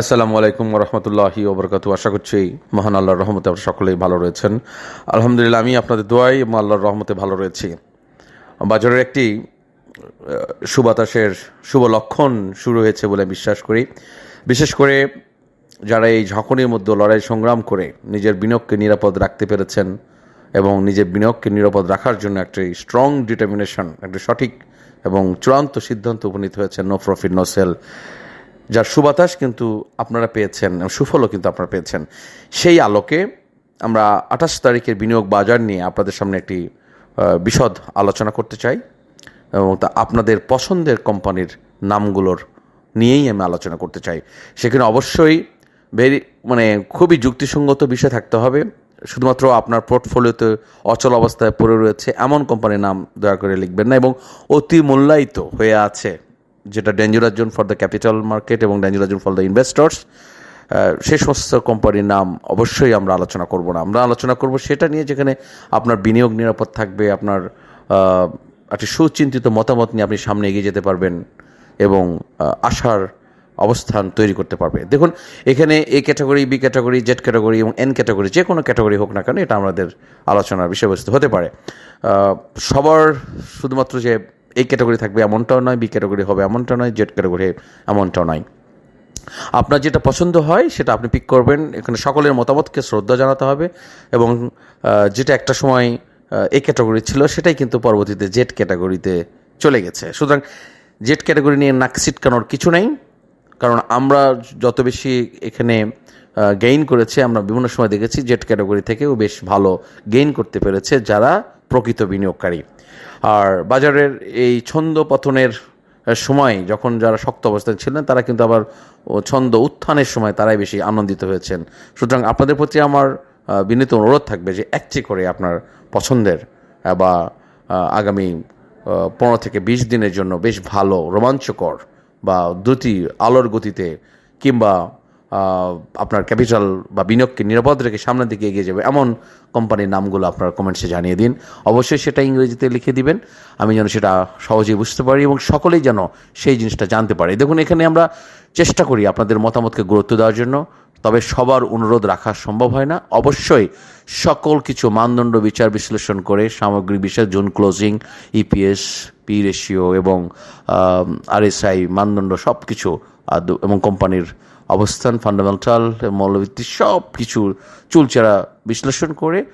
আসসালামু আলাইকুম রহমতুল্লাহি ওবরকাতু। আশা করছি মহান আল্লাহর রহমতে আপনারা সকলেই ভালো রয়েছেন। আলহামদুলিল্লাহ, আমি আপনাদের দোয়াই এবং আল্লাহর রহমতে ভালো রয়েছি। বাজারের একটি সুবাতাসের শুভ লক্ষণ শুরু হয়েছে বলে বিশ্বাস করি। বিশেষ করে যারা এই ঝকনের মধ্যে লড়াই সংগ্রাম করে নিজের বিনিয়োগকে নিরাপদ রাখতে পেরেছেন এবং নিজের বিনিয়োগকে নিরাপদ রাখার জন্য একটি স্ট্রং ডিটারমিনেশন একটি সঠিক এবং চূড়ান্ত সিদ্ধান্ত উপনীত হয়েছে নো প্রফিট নো সেল যার সুবাতাস কিন্তু আপনারা পেয়েছেন, সুফলও কিন্তু আপনারা পেয়েছেন। সেই আলোকে আমরা আঠাশ তারিখের বিনিয়োগ বাজার নিয়ে আপনাদের সামনে একটি বিশদ আলোচনা করতে চাই এবং তা আপনাদের পছন্দের কোম্পানির নামগুলোর নিয়েই আমি আলোচনা করতে চাই। সেখানে অবশ্যই ভেরি মানে খুবই যুক্তিসঙ্গত বিষয় থাকতে হবে। শুধুমাত্র আপনার পোর্টফোলিওতে অচল অবস্থায় পড়ে রয়েছে এমন কোম্পানির নাম দয়া করে লিখবেন না এবং অতি মূল্যায়িত হয়ে আছে। যেটা dangerous zone for the capital market এবং dangerous zone for the investors সেই সমস্ত কোম্পানির নাম অবশ্যই আমরা আলোচনা করব না। আমরা আলোচনা করব সেটা নিয়ে যেখানে আপনার বিনিয়োগ নিরাপদ থাকবে, আপনার একটি সুচিন্তিত মতামত নিয়ে আপনি সামনে এগিয়ে যেতে পারবেন এবং আশার অবস্থান তৈরি করতে পারবে। দেখুন, এখানে A category, B category, Z category এবং এন ক্যাটাগরি, যে কোনো ক্যাটাগরি হোক না কেন, এটা আমাদের আলোচনার বিষয়বস্তু হতে পারে। সবার শুধুমাত্র যে এই ক্যাটাগরি থাকবে, এমনটাও নয়, বি ক্যাটাগরি হবে এমনটা নয়, জেড ক্যাটাগরি এমনটাও নয়। আপনার যেটা পছন্দ হয়, সেটা আপনি পিক করবেন। এখানে সকলের মতামতকে শ্রদ্ধা জানাতে হবে এবং যেটা একটা সময় এ ক্যাটাগরি ছিল, সেটাই কিন্তু পরবর্তীতে জেড ক্যাটাগরিতে চলে গেছে। সুতরাং জেড ক্যাটাগরি নিয়ে নাক ছিটকানোর কিছু নেই, কারণ আমরা যত বেশি এখানে গেইন করেছে, আমরা বিভিন্ন সময় দেখেছি জেট ক্যাটাগরি থেকেও বেশ ভালো গেইন করতে পেরেছে যারা প্রকৃত বিনিয়োগকারী। আর বাজারের এই ছন্দ পতনের সময় যখন যারা শক্ত অবস্থায় ছিলেন, তারা কিন্তু আবার ছন্দ উত্থানের সময় তারাই বেশি আনন্দিত হয়েছেন। সুতরাং আপনাদের প্রতি আমার বিনীত অনুরোধ থাকবে যে একটি করে আপনার পছন্দের বা আগামী পনেরো থেকে বিশ দিনের জন্য বেশ ভালো, রোমাঞ্চকর বা দ্রুতি আলোর গতিতে কিংবা আপনার ক্যাপিটাল বা বিনিয়োগকে নিরাপদ রেখে সামনের দিকে এগিয়ে যাবে এমন কোম্পানির নামগুলো আপনার কমেন্টসে জানিয়ে দিন। অবশ্যই সেটা ইংরেজিতে লিখে দিবেন। আমি যেন সেটা সহজেই বুঝতে পারি এবং সকলেই যেন সেই জিনিসটা জানতে পারে। দেখুন, এখানে আমরা চেষ্টা করি আপনাদের মতামতকে গুরুত্ব দেওয়ার জন্য, তবে সবার অনুরোধ রাখা সম্ভব হয় না। অবশ্যই সকল কিছু মানদণ্ড বিচার বিশ্লেষণ করে সামগ্রিক বিষয়, zone closing EPS P ratio এবং আরএসআই মানদণ্ড সব কিছু এবং কোম্পানির অবস্থান ফান্ডামেন্টাল মৌলভিত্তি সব কিছু চুলচেরা বিশ্লেষণ করে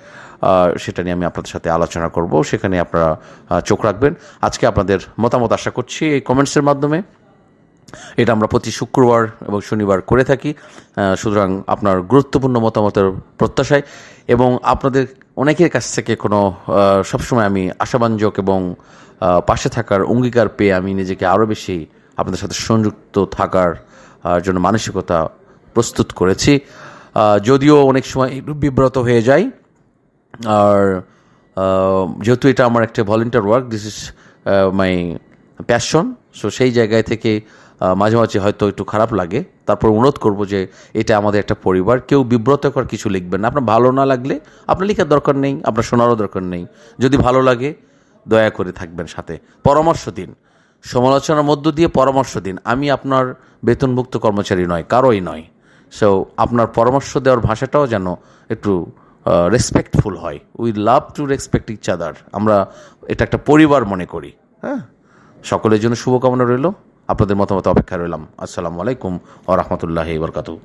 সেটা নিয়ে আমি আপনাদের সাথে আলোচনা করব। সেখানে আপনারা চোখ রাখবেন। আজকে আপনাদের মতামত আশা করছি এই কমেন্টসের মাধ্যমে। এটা আমরা প্রতি শুক্রবার এবং শনিবার করে থাকি সুতরাং আপনার গুরুত্বপূর্ণ মতামতের প্রত্যাশায়। এবং আপনাদের অনেকের কাছ থেকে কোনো সবসময় আমি আশাবাঞ্জক এবং পাশে থাকার অঙ্গীকার পেয়ে আমি নিজেকে আরও বেশি আপনাদের সাথে সংযুক্ত থাকার জন্য মানসিকতা প্রস্তুত করেছি। যদিও অনেক সময় একটু বিব্রত হয়ে যায় আর যেহেতু এটা আমার একটা volunteer work this is my passion so সেই জায়গায় থেকে মাঝে মাঝে হয়তো একটু খারাপ লাগে। তারপর অনুরোধ করব যে এটা আমাদের একটা পরিবার, কেউ বিব্রতকর কিছু লিখবেন না। আপনার ভালো না লাগলে আপনার লেখার দরকার নেই, আপনার শোনারও দরকার নেই। যদি ভালো লাগে, দয়া করে থাকবেন সাথে। পরামর্শ দিন। সমালোচনার মধ্য দিয়ে পরামর্শ দিন। আমি আপনার বেতনভুক্ত কর্মচারী নয়, কারোই নয়। সো আপনার পরামর্শ দেওয়ার ভাষাটাও যেন একটু রেসপেক্টফুল হয়। We love to respect each other আমরা এটা একটা পরিবার মনে করি। হ্যাঁ? সকলের জন্য শুভকামনা রইল। আপনাদের মতামত অপেক্ষা রইলাম। আসসালামু আলাইকুম ও রহমতুল্লাহ বরকাতু